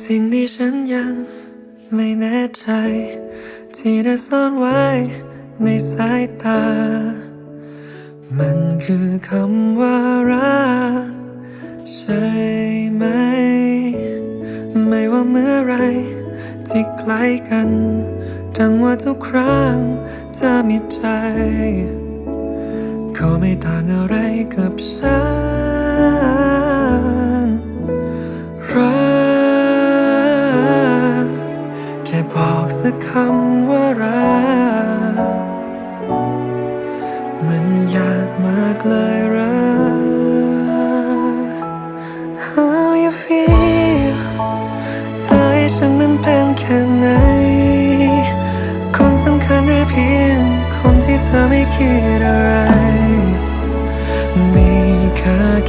สิ่งที่ฉันยังไม่แน่ใจ ที่เธอซ่อนไว้ในสายตา มันคือคำว่ารักใช่ไหม ไม่ว่าเมื่อไรที่ใกล้กันจังว่าทุกครั้งเธอมีใจ ก็ไม่ต่างอะไรกับฉันรัก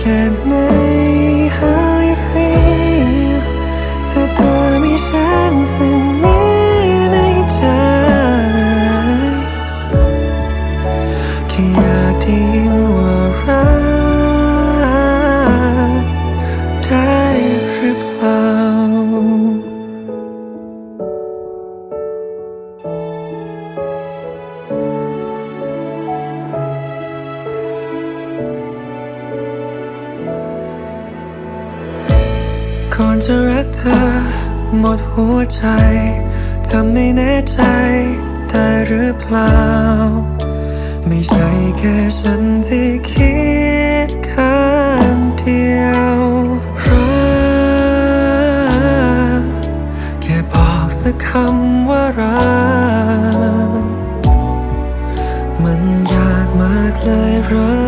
ค่ ก่อนจะรักเธอ หมดหัวใจทำไม่แน่ใจได้หรือเปล่า ไม่ใช่แค่ฉันที่คิดข้างเดียวรักแค่บอกสักคำว่ารัก มันยากมากเลยรัก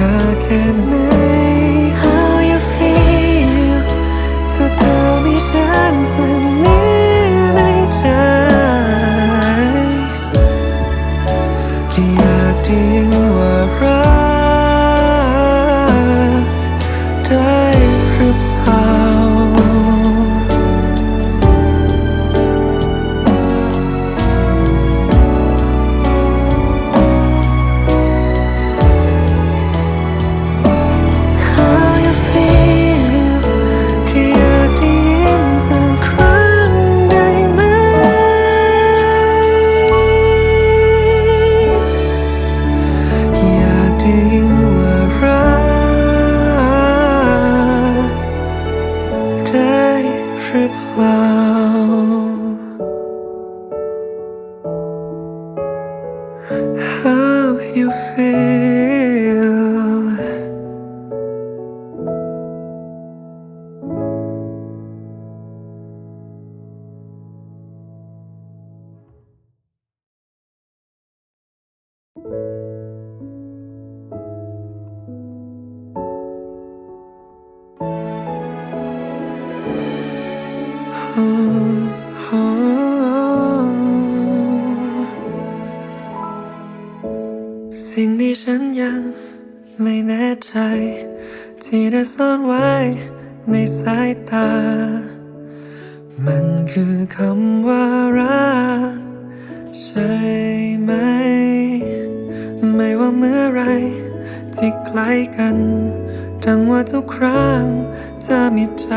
ค่าแค่ไหน you feel oh. สิ่งที่ฉันยังไม่แน่ใจ ที่เธอซ่อนไว้ในสายตา มันคือคำว่ารักใช่ไหม ไม่ว่าเมื่อไรที่ใกล้กันจังว่าทุกครั้งเธอมีใจ